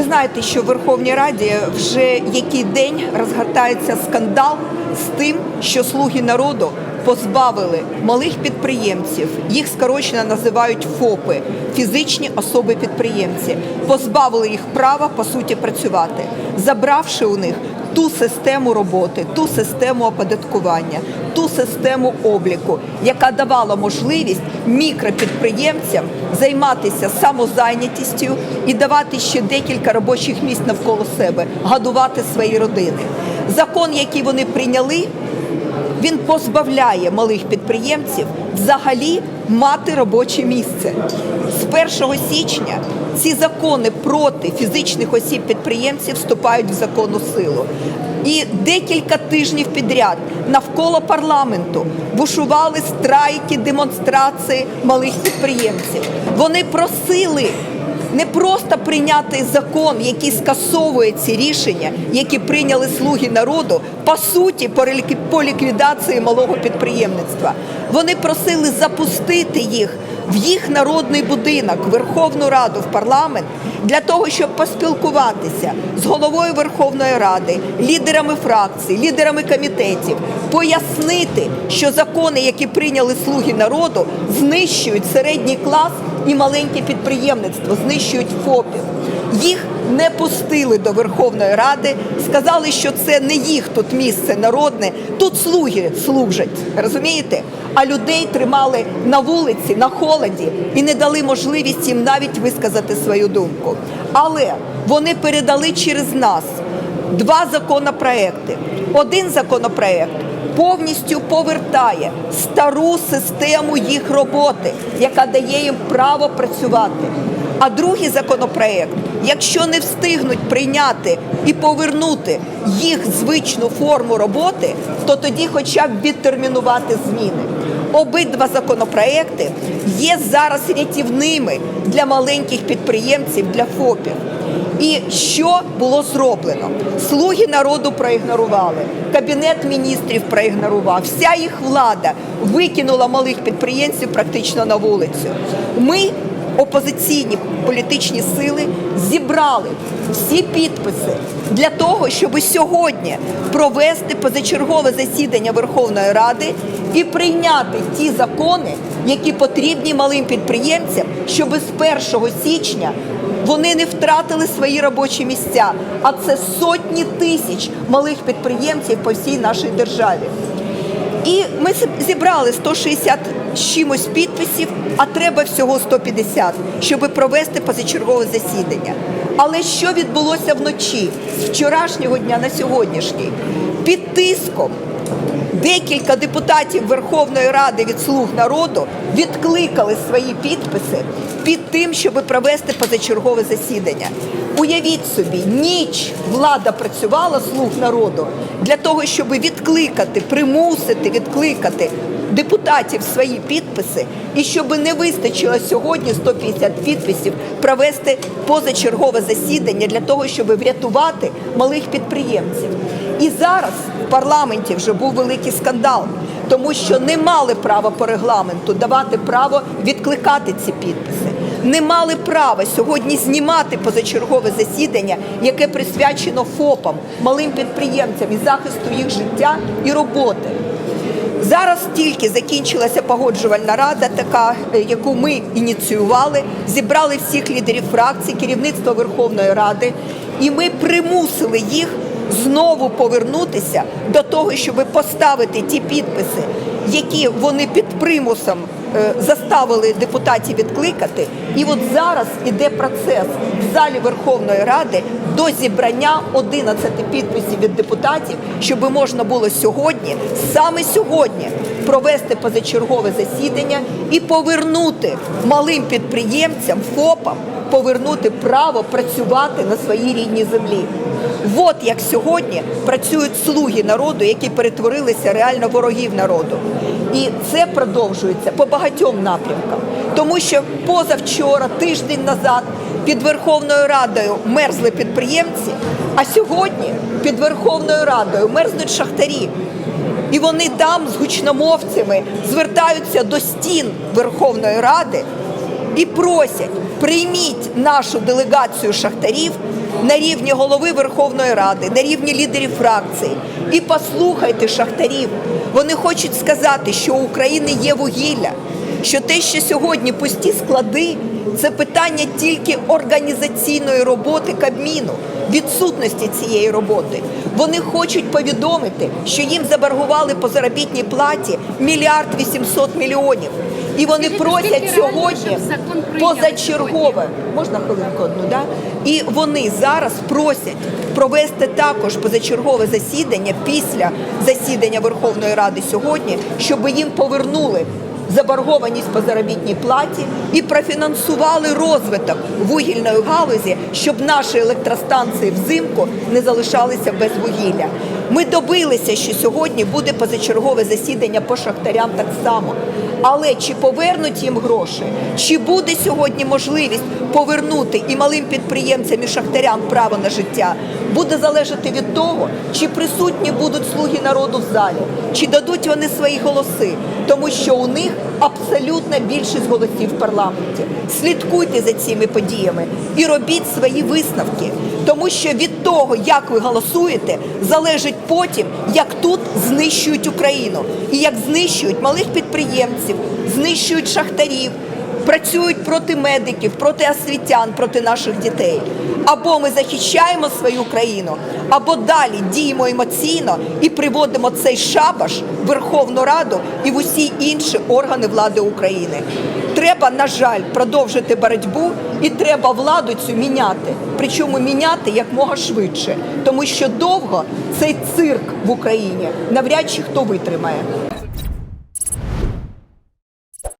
Ви знаєте, що в Верховній Раді вже який день розгортається скандал з тим, що слуги народу позбавили малих підприємців, їх скорочено називають ФОПи, фізичні особи-підприємці, позбавили їх права по суті працювати, забравши у них ту систему роботи, ту систему оподаткування, ту систему обліку, яка давала можливість мікропідприємцям займатися самозайнятістю і давати ще декілька робочих місць навколо себе, годувати свої родини. Закон, який вони прийняли, він позбавляє малих підприємців взагалі мати робоче місце. З 1 січня ці закони проти фізичних осіб підприємців вступають в законну силу. І декілька тижнів підряд навколо парламенту бушували страйки, демонстрації малих підприємців. Вони просили не просто прийняти закон, який скасовує ці рішення, які прийняли слуги народу, по суті, по ліквідації малого підприємництва. Вони просили запустити їх в їх народний будинок, в Верховну Раду, в парламент, для того, щоб поспілкуватися з головою Верховної Ради, лідерами фракцій, лідерами комітетів, пояснити, що закони, які прийняли слуги народу, знищують середній клас і маленьке підприємництво, знищують ФОПів. Їх не пустили до Верховної Ради, сказали, що це не їх тут місце народне, тут слуги служать, розумієте? А людей тримали на вулиці, на холоді і не дали можливість їм навіть висказати свою думку. Але вони передали через нас два законопроекти. Один законопроект повністю повертає стару систему їх роботи, яка дає їм право працювати. А другий законопроект, якщо не встигнуть прийняти і повернути їх звичну форму роботи, то тоді хоча б відтермінувати зміни. Обидва законопроекти є зараз рятівними для маленьких підприємців, для ФОПів. І що було зроблено? Слуги народу проігнорували, кабінет міністрів проігнорував. Вся їх влада викинула малих підприємців практично на вулицю. Ми, опозиційні політичні сили, зібрали всі підписи для того, щоб сьогодні провести позачергове засідання Верховної Ради і прийняти ті закони, які потрібні малим підприємцям, щоб з 1 січня вони не втратили свої робочі місця, а це сотні тисяч малих підприємців по всій нашій державі. І ми зібрали 160 з чимось підписів, а треба всього 150, щоб провести позачергове засідання. Але що відбулося вночі з вчорашнього дня на сьогоднішній? Під тиском декілька депутатів Верховної Ради від слуг народу відкликали свої підписи під тим, щоб провести позачергове засідання. Уявіть собі, ніч влада працювала слуг народу для того, щоб відкликати, примусити відкликати депутатів свої підписи, і щоб не вистачило сьогодні 150 підписів провести позачергове засідання для того, щоб врятувати малих підприємців. І зараз в парламенті вже був великий скандал, тому що не мали права по регламенту давати право відкликати ці підписи. Не мали права сьогодні знімати позачергове засідання, яке присвячено ФОПам, малим підприємцям і захисту їх життя і роботи. Зараз тільки закінчилася погоджувальна рада, така, е, яку ми ініціювали, зібрали всіх лідерів фракцій, керівництво Верховної Ради, і ми примусили їх знову повернутися до того, щоб поставити ті підписи, які вони під примусом е, заставили депутатів відкликати. І от зараз іде процес в залі Верховної Ради до зібрання 11 підписів від депутатів, щоб можна було сьогодні, саме сьогодні, провести позачергове засідання і повернути малим підприємцям, ФОПам, повернути право працювати на своїй рідній землі. От як сьогодні працюють слуги народу, які перетворилися реально ворогів народу. І це продовжується по багатьом напрямкам, тому що позавчора, тиждень назад, під Верховною Радою мерзли підприємці, а сьогодні під Верховною Радою мерзнуть шахтарі. І вони там з гучномовцями звертаються до стін Верховної Ради і просять прийміть нашу делегацію шахтарів на рівні голови Верховної Ради, на рівні лідерів фракцій. І послухайте шахтарів. Вони хочуть сказати, що у України є вугілля, що те, що сьогодні пусті склади, це питання тільки організаційної роботи Кабміну, відсутності цієї роботи. Вони хочуть повідомити, що їм заборгували по заробітній платі мільярд 800 мільйонів. І вони Скажіть, просять сьогодні позачергове. Можна хвилинку одну, да? І вони зараз просять провести також позачергове засідання після засідання Верховної Ради сьогодні, щоб їм повернули заборгованість по заробітній платі і профінансували розвиток вугільної галузі, щоб наші електростанції взимку не залишалися без вугілля. Ми добилися, що сьогодні буде позачергове засідання по шахтарям так само. Але чи повернуть їм гроші, чи буде сьогодні можливість повернути і малим підприємцям, і шахтарям право на життя, буде залежати від того, чи присутні будуть слуги народу в залі, чи дадуть вони свої голоси, тому що у них абсолютна більшість голосів в парламенті. Слідкуйте за цими подіями і робіть свої висновки, тому що від того, як ви голосуєте, залежить потім, як тут знищують Україну. І як знищують малих підприємців, знищують шахтарів, працюють проти медиків, проти освітян, проти наших дітей. Або ми захищаємо свою країну, або далі діємо емоційно і приводимо цей шабаш в Верховну Раду і в усі інші органи влади України. Треба, на жаль, продовжити боротьбу і треба владу цю міняти. Причому міняти якмога швидше, тому що довго цей цирк в Україні навряд чи хто витримає.